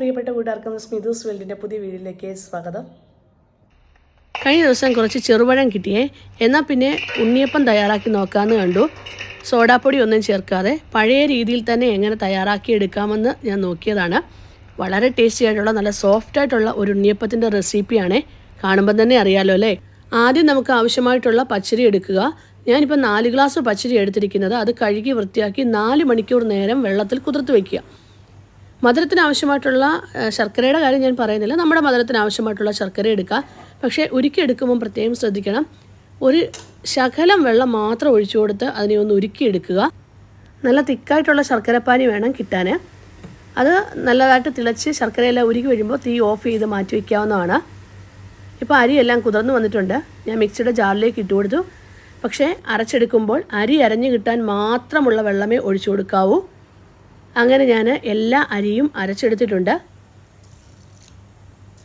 പ്രിയപ്പെട്ട കൂട്ടുകാർക്കും സ്മിതൂസ് വേൾഡിന്റെ പുതിയ വീഡിയോയിലേക്ക് സ്വാഗതം. കഴിഞ്ഞ ദിവസം കുറച്ച് ചെറുപഴം കിട്ടിയേ. എന്നാൽ പിന്നെ ഉണ്ണിയപ്പം തയ്യാറാക്കി നോക്കാമെന്ന് കണ്ടു. സോഡാപ്പൊടി ഒന്നും ചേർക്കാതെ പഴയ രീതിയിൽ തന്നെ എങ്ങനെ തയ്യാറാക്കി എടുക്കാമെന്ന് ഞാൻ നോക്കിയതാണ്. വളരെ ടേസ്റ്റി ആയിട്ടുള്ള നല്ല സോഫ്റ്റ് ആയിട്ടുള്ള ഒരു ഉണ്ണിയപ്പത്തിന്റെ റെസിപ്പിയാണ് കാണുമ്പോൾ തന്നെ അറിയാലോ അല്ലേ? ആദ്യം നമുക്ക് ആവശ്യമായിട്ടുള്ള പച്ചരി എടുക്കുക. ഞാനിപ്പോൾ നാല് ഗ്ലാസ് പച്ചരി എടുത്തിരിക്കുന്നത്. അത് കഴുകി വൃത്തിയാക്കി നാല് മണിക്കൂർ നേരം വെള്ളത്തിൽ കുതിർത്ത് വയ്ക്കുക മധുരത്തിന് ആവശ്യമായിട്ടുള്ള ശർക്കരയുടെ കാര്യം ഞാൻ പറയുന്നില്ല. നമ്മുടെ മധുരത്തിന് ആവശ്യമായിട്ടുള്ള ശർക്കര എടുക്കുക. പക്ഷേ ഉരുക്കി എടുക്കുമ്പോൾ പ്രത്യേകം ശ്രദ്ധിക്കണം. ഒരു ശകലം വെള്ളം മാത്രം ഒഴിച്ചു കൊടുത്ത് അതിനെ ഒന്ന് ഉരുക്കിയെടുക്കുക നല്ല തിക്കായിട്ടുള്ള ശർക്കരപ്പാനി വേണം കിട്ടാൻ അത് നല്ലതായിട്ട് തിളച്ച് ശർക്കരയെല്ലാം ഉരുക്കി വരുമ്പോൾ തീ ഓഫ് ചെയ്ത് മാറ്റി വയ്ക്കാവുന്നതാണ് ഇപ്പോൾ അരിയെല്ലാം കുതിർന്ന് വന്നിട്ടുണ്ട്. ഞാൻ മിക്സിയുടെ ജാറിലേക്ക് ഇട്ട് കൊടുത്തു. പക്ഷേ അരച്ചെടുക്കുമ്പോൾ അരി അരഞ്ഞു കിട്ടാൻ മാത്രമുള്ള വെള്ളമേ ഒഴിച്ചു കൊടുക്കാവൂ. അങ്ങനെ ഞാൻ എല്ലാ അരിയും അരച്ചെടുത്തിട്ടുണ്ട്.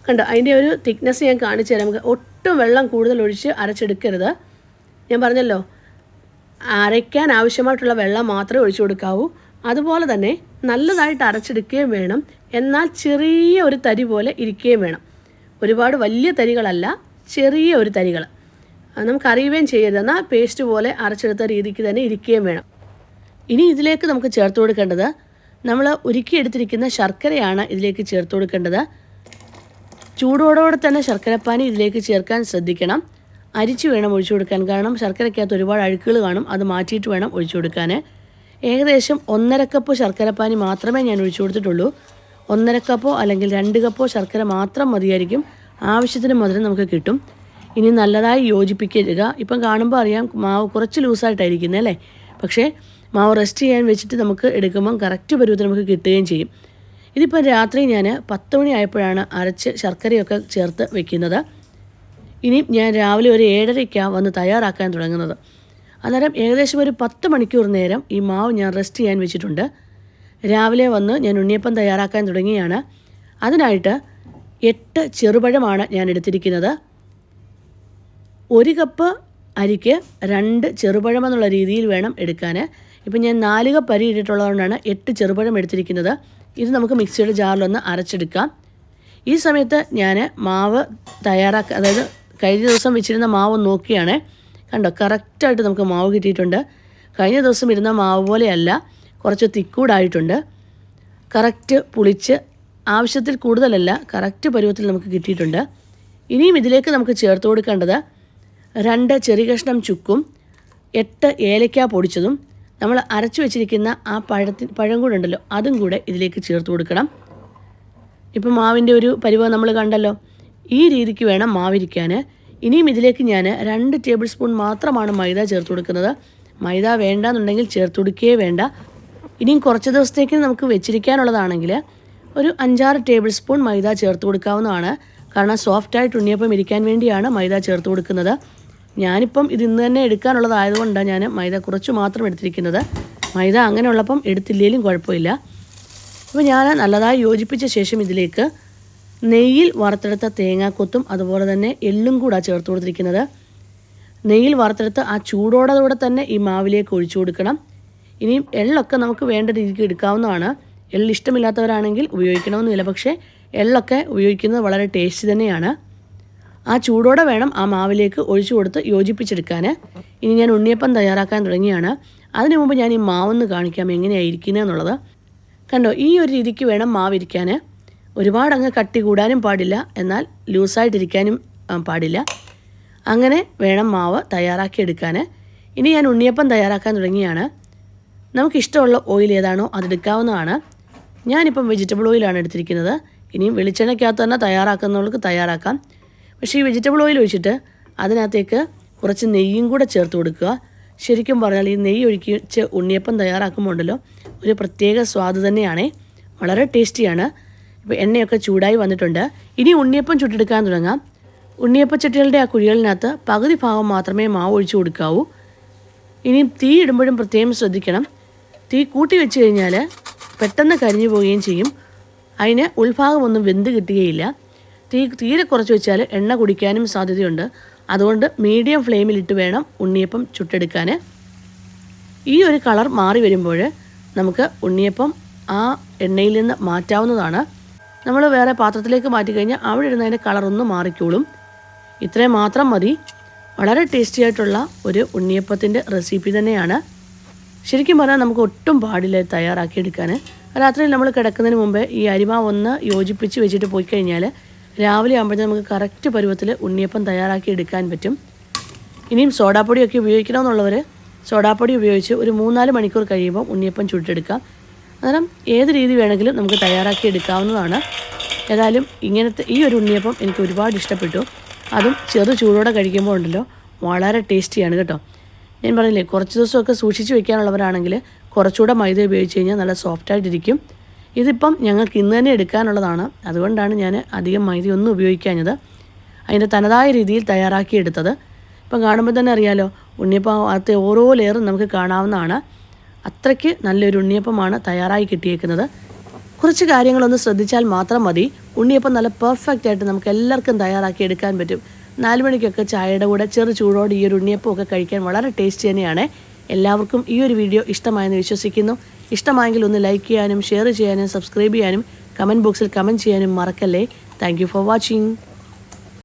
കണ്ടോ അതിന്റെ ഒരു തിക്നെസ് ഞാൻ കാണിച്ചു തരാം. നമുക്ക് ഒട്ടും വെള്ളം കൂടുതൽ ഒഴിച്ച് അരച്ചെടുക്കരുത്. ഞാൻ പറഞ്ഞല്ലോ അരയ്ക്കാൻ ആവശ്യമായിട്ടുള്ള വെള്ളം മാത്രമേ ഒഴിച്ചു കൊടുക്കാവൂ. അതുപോലെ തന്നെ നല്ലതായിട്ട് അരച്ചെടുക്കുകയും വേണം. എന്നാൽ ചെറിയ ഒരു തരി പോലെ ഇരിക്കുകയും വേണം. ഒരുപാട് വലിയ തരികളല്ല ചെറിയ ഒരു തരികൾ. അത് നമുക്ക് അറിയുകയും ചെയ്യരുത്. എന്നാൽ പേസ്റ്റ് പോലെ അരച്ചെടുത്ത രീതിക്ക് തന്നെ ഇരിക്കുകയും വേണം. ഇനി ഇതിലേക്ക് നമുക്ക് ചേർത്ത് കൊടുക്കേണ്ടത് നമ്മൾ ഉരുക്കിയെടുത്തിരിക്കുന്ന ശർക്കരയാണ് ഇതിലേക്ക് ചേർത്ത് കൊടുക്കേണ്ടത്. ചൂടോടോടെ തന്നെ ശർക്കരപ്പാനി ഇതിലേക്ക് ചേർക്കാൻ ശ്രദ്ധിക്കണം. അരിച്ച് വേണം ഒഴിച്ചു കൊടുക്കാൻ. കാരണം ശർക്കരയ്ക്കകത്ത് ഒരുപാട് അഴുക്കുകൾ കാണും. അത് മാറ്റിയിട്ട് വേണം ഒഴിച്ചു കൊടുക്കാൻ ഏകദേശം ഒന്നര കപ്പ് ശർക്കരപ്പാനി മാത്രമേ ഞാൻ ഒഴിച്ചു കൊടുത്തിട്ടുള്ളൂ. ഒന്നര കപ്പോ അല്ലെങ്കിൽ രണ്ട് കപ്പോ ശർക്കര മാത്രം മതിയായിരിക്കും. ആവശ്യത്തിന് മധുരം നമുക്ക് കിട്ടും. ഇനി നല്ലതായി യോജിപ്പിക്കുക. ഇപ്പം കാണുമ്പോൾ അറിയാം മാവ് കുറച്ച് ലൂസായിട്ടായിരിക്കുന്നത് അല്ലേ? പക്ഷേ മാവ് റെസ്റ്റ് ചെയ്യാൻ വെച്ചിട്ട് നമുക്ക് എടുക്കുമ്പം കറക്റ്റ് പരുവത്തിൽ നമുക്ക് കിട്ടുകയും ചെയ്യും. ഇതിപ്പോൾ രാത്രി ഞാൻ പത്ത് മണി ആയപ്പോഴാണ് അരച്ച് ശർക്കരയൊക്കെ ചേർത്ത് വെക്കുന്നത്. ഇനി ഞാൻ രാവിലെ ഒരു ഏഴരയ്ക്കാണ് വന്ന് തയ്യാറാക്കാൻ തുടങ്ങുന്നത്. അന്നേരം ഏകദേശം ഒരു പത്ത് മണിക്കൂർ നേരം ഈ മാവ് ഞാൻ റെസ്റ്റ് ചെയ്യാൻ വെച്ചിട്ടുണ്ട്. രാവിലെ വന്ന് ഞാൻ ഉണ്ണിയപ്പം തയ്യാറാക്കാൻ തുടങ്ങിയാണ്. അതിനായിട്ട് എട്ട് ചെറുപഴമാണ് ഞാൻ എടുത്തിരിക്കുന്നത്. ഒരു കപ്പ് അരിക്ക് രണ്ട് ചെറുപഴം എന്നുള്ള രീതിയിൽ വേണം എടുക്കാൻ ഇപ്പം ഞാൻ നാലുക പരി ഇട്ടിട്ടുള്ളതുകൊണ്ടാണ് എട്ട് ചെറുപഴം എടുത്തിരിക്കുന്നത്. ഇത് നമുക്ക് മിക്സിയുടെ ജാറിലൊന്ന് അരച്ചെടുക്കാം. ഈ സമയത്ത് ഞാൻ മാവ് തയ്യാറാക്ക അതായത് കഴിഞ്ഞ ദിവസം വെച്ചിരുന്ന മാവ് നോക്കിയാണ്. കണ്ടോ കറക്റ്റായിട്ട് നമുക്ക് മാവ് കിട്ടിയിട്ടുണ്ട്. കഴിഞ്ഞ ദിവസം ഇരുന്ന മാവ് പോലെയല്ല കുറച്ച് തിക്കൂടായിട്ടുണ്ട്. കറക്റ്റ് പുളിച്ച് ആവശ്യത്തിൽ കൂടുതലല്ല കറക്റ്റ് പരുവത്തിൽ നമുക്ക് കിട്ടിയിട്ടുണ്ട്. ഇനിയും ഇതിലേക്ക് നമുക്ക് ചേർത്ത് കൊടുക്കേണ്ടത് രണ്ട് ചെറിയ കഷ്ണം ചുക്കും എട്ട് ഏലക്ക പൊടിച്ചതും നമ്മൾ അരച്ചു വെച്ചിരിക്കുന്ന ആ പഴത്തി പഴം കൂടെ ഉണ്ടല്ലോ അതും കൂടെ ഇതിലേക്ക് ചേർത്ത് കൊടുക്കണം. ഇപ്പം മാവിന്റെ ഒരു പരിവം നമ്മൾ കണ്ടല്ലോ. ഈ രീതിക്ക് വേണം മാവിരിക്കാൻ. ഇനിയും ഇതിലേക്ക് ഞാൻ രണ്ട് ടേബിൾ സ്പൂൺ മാത്രമാണ് മൈദ ചേർത്ത് കൊടുക്കുന്നത്. മൈദ വേണ്ടാന്നുണ്ടെങ്കിൽ ചേർത്ത് കൊടുക്കുകയേ വേണ്ട. ഇനിയും കുറച്ച് ദിവസത്തേക്ക് നമുക്ക് വെച്ചിരിക്കാനുള്ളതാണെങ്കിൽ ഒരു അഞ്ചാറ് ടേബിൾ സ്പൂൺ മൈദ ചേർത്ത് കൊടുക്കാവുന്നതാണ്. കാരണം സോഫ്റ്റായിട്ട് ഉണ്ണിയപ്പം ഇരിക്കാൻ വേണ്ടിയാണ് മൈദ ചേർത്ത് കൊടുക്കുന്നത്. ഞാനിപ്പം ഇത് ഇന്ന് തന്നെ എടുക്കാനുള്ളതായതുകൊണ്ടാണ് ഞാൻ മൈദ കുറച്ച് മാത്രം എടുത്തിരിക്കുന്നത്. മൈദ അങ്ങനെയുള്ളപ്പം എടുത്തില്ലെങ്കിലും കുഴപ്പമില്ല. അപ്പോൾ ഞാൻ നല്ലതായി യോജിപ്പിച്ച ശേഷം ഇതിലേക്ക് നെയ്യിൽ വറുത്തെടുത്ത തേങ്ങാക്കൊത്തും അതുപോലെ തന്നെ എള്ളും കൂടെ ചേർത്ത് കൊടുത്തിരിക്കുന്നത്. നെയ്യിൽ വറുത്തെടുത്ത് ആ ചൂടോടെ തന്നെ ഈ മാവിലേക്ക് ഒഴിച്ചു കൊടുക്കണം. ഇനിയും എള്ളൊക്കെ നമുക്ക് വേണ്ട രീതിക്ക് എടുക്കാവുന്നതാണ്. എള്ള് ഇഷ്ടമില്ലാത്തവരാണെങ്കിൽ ഉപയോഗിക്കണമെന്നില്ല പക്ഷേ എള്ളൊക്കെ ഉപയോഗിക്കുന്നത് വളരെ ടേസ്റ്റ് തന്നെയാണ്. ആ ചൂടോടെ വേണം ആ മാവിലേക്ക് ഒഴിച്ചു കൊടുത്ത് യോജിപ്പിച്ചെടുക്കാൻ ഇനി ഞാൻ ഉണ്ണിയപ്പം തയ്യാറാക്കാൻ തുടങ്ങിയാണ്. അതിനു മുമ്പ് ഞാൻ ഈ മാവൊന്ന് കാണിക്കാം എങ്ങനെയായിരിക്കുന്നത് എന്നുള്ളത്. കണ്ടോ ഈ ഒരു രീതിക്ക് വേണം മാവിരിക്കാൻ ഒരുപാട് അങ്ങ് കട്ടി കൂടാനും പാടില്ല എന്നാൽ ലൂസായിട്ടിരിക്കാനും പാടില്ല. അങ്ങനെ വേണം മാവ് തയ്യാറാക്കിയെടുക്കാൻ ഇനി ഞാൻ ഉണ്ണിയപ്പം തയ്യാറാക്കാൻ തുടങ്ങിയാണ്. നമുക്കിഷ്ടമുള്ള ഓയിൽ ഏതാണോ അതെടുക്കാവുന്നതാണ്. ഞാനിപ്പം വെജിറ്റബിൾ ഓയിലാണ് എടുത്തിരിക്കുന്നത്. ഇനിയും വെളിച്ചെണ്ണയ്ക്കകത്ത് തന്നെ തയ്യാറാക്കുന്നവർക്ക് തയ്യാറാക്കാം. പക്ഷേ ഈ വെജിറ്റബിൾ ഓയിൽ ഒഴിച്ചിട്ട് അതിനകത്തേക്ക് കുറച്ച് നെയ്യും കൂടെ ചേർത്ത് കൊടുക്കുക. ശരിക്കും പറഞ്ഞാൽ ഈ നെയ്യ് ഒഴിച്ച് ഉണ്ണിയപ്പം തയ്യാറാക്കുമ്പോൾ ഉണ്ടല്ലോ ഒരു പ്രത്യേക സ്വാദ് തന്നെയാണേ. വളരെ ടേസ്റ്റിയാണ്. ഇപ്പോൾ എണ്ണയൊക്കെ ചൂടായി വന്നിട്ടുണ്ട്. ഇനി ഉണ്ണിയപ്പം ചുട്ടെടുക്കാൻ തുടങ്ങാം. ഉണ്ണിയപ്പച്ചട്ടികളുടെ ആ കുഴികളിനകത്ത് പകുതി ഭാഗം മാത്രമേ മാവ് ഒഴിച്ചു കൊടുക്കാവൂ. ഇനി തീ ഇടുമ്പോഴും പ്രത്യേകം ശ്രദ്ധിക്കണം. തീ കൂട്ടി വെച്ച് കഴിഞ്ഞാൽ പെട്ടെന്ന് കരിഞ്ഞു പോവുകയും ചെയ്യും. അതിന് ഉൾഭാഗമൊന്നും വെന്ത് കിട്ടുകയില്ല. തീ തീരെ കുറച്ച് വെച്ചാൽ എണ്ണ കുടിക്കാനും സാധ്യതയുണ്ട്. അതുകൊണ്ട് മീഡിയം ഫ്ലെയിമിലിട്ട് വേണം ഉണ്ണിയപ്പം ചുട്ടെടുക്കാൻ ഈ ഒരു കളർ മാറി വരുമ്പോൾ നമുക്ക് ഉണ്ണിയപ്പം ആ എണ്ണയിൽ നിന്ന് മാറ്റാവുന്നതാണ്. നമ്മൾ വേറെ പാത്രത്തിലേക്ക് മാറ്റി കഴിഞ്ഞാൽ അവിടെ ഇടുന്നതിന്റെ കളറൊന്ന് മാറിക്കോളും. ഇത്രയും മാത്രം മതി. വളരെ ടേസ്റ്റി ആയിട്ടുള്ള ഒരു ഉണ്ണിയപ്പത്തിന്റെ റെസിപ്പി തന്നെയാണ്. ശരിക്കും പറഞ്ഞാൽ നമുക്ക് ഒട്ടും പാടില്ല തയ്യാറാക്കിയെടുക്കാൻ രാത്രിയിൽ നമ്മൾ കിടക്കുന്നതിന് മുമ്പേ ഈ അരിമാവ് ഒന്ന് യോജിപ്പിച്ച് വെച്ചിട്ട് പോയി കഴിഞ്ഞാൽ രാവിലെ ആകുമ്പോഴത്തേ നമുക്ക് കറക്റ്റ് പരുവത്തിൽ ഉണ്ണിയപ്പം തയ്യാറാക്കി എടുക്കാൻ പറ്റും. ഇനിയും സോഡാപ്പൊടിയൊക്കെ ഉപയോഗിക്കണമെന്നുള്ളവർ സോഡാപ്പൊടി ഉപയോഗിച്ച് ഒരു മൂന്നാൽ മണിക്കൂർ കഴിയുമ്പോൾ ഉണ്ണിയപ്പം ചുട്ടെടുക്കാം. അന്നേരം ഏത് രീതി വേണമെങ്കിലും നമുക്ക് തയ്യാറാക്കി എടുക്കാവുന്നതാണ്. ഏതായാലും ഇങ്ങനത്തെ ഈ ഒരു ഉണ്ണിയപ്പം എനിക്ക് ഒരുപാട് ഇഷ്ടപ്പെട്ടു. അതും ചെറു ചൂടോടെ കഴിക്കുമ്പോൾ ഉണ്ടല്ലോ വളരെ ടേസ്റ്റിയാണ് കേട്ടോ. ഞാൻ പറഞ്ഞില്ലേ കുറച്ച് ദിവസമൊക്കെ സൂക്ഷിച്ച് വെക്കാനുള്ളവരാണെങ്കിൽ കുറച്ചുകൂടെ മൈദ ഉപയോഗിച്ച് കഴിഞ്ഞാൽ നല്ല സോഫ്റ്റായിട്ടിരിക്കും ഇതിപ്പം ഞങ്ങൾക്ക് ഇന്ന് തന്നെ എടുക്കാനുള്ളതാണ്. അതുകൊണ്ടാണ് ഞാൻ അധികം മൈദയൊന്നും ഉപയോഗിക്കാഞ്ഞത്. അതിന്റെ തനതായ രീതിയിൽ തയ്യാറാക്കിയെടുത്തത്. ഇപ്പം കാണുമ്പോൾ തന്നെ അറിയാലോ ഉണ്ണിയപ്പം അകത്തെ ഓരോ ലെയറും നമുക്ക് കാണാവുന്നതാണ്. അത്രയ്ക്ക് നല്ലൊരു ഉണ്ണിയപ്പമാണ് തയ്യാറായി കിട്ടിയേക്കുന്നത്. കുറച്ച് കാര്യങ്ങളൊന്ന് ശ്രദ്ധിച്ചാൽ മാത്രം മതി. ഉണ്ണിയപ്പം നല്ല പെർഫെക്റ്റ് ആയിട്ട് നമുക്ക് എല്ലാവർക്കും തയ്യാറാക്കി എടുക്കാൻ പറ്റും. നാല് മണിക്കൊക്കെ ചായയുടെ കൂടെ ചെറു ചൂടോടെ ഈ ഒരു ഉണ്ണിയപ്പമൊക്കെ കഴിക്കാൻ വളരെ ടേസ്റ്റി തന്നെയാണ്. എല്ലാവർക്കും ഈ ഒരു വീഡിയോ ഇഷ്ടമായെന്ന് വിശ്വസിക്കുന്നു. ഇഷ്ടമായെങ്കിൽ ഒന്ന് ലൈക്ക് ചെയ്യാനും ഷെയർ ചെയ്യാനും സബ്സ്ക്രൈബ് ചെയ്യാനും കമന്റ് ബോക്സിൽ കമന്റ് ചെയ്യാനും മറക്കല്ലേ. Thank for watching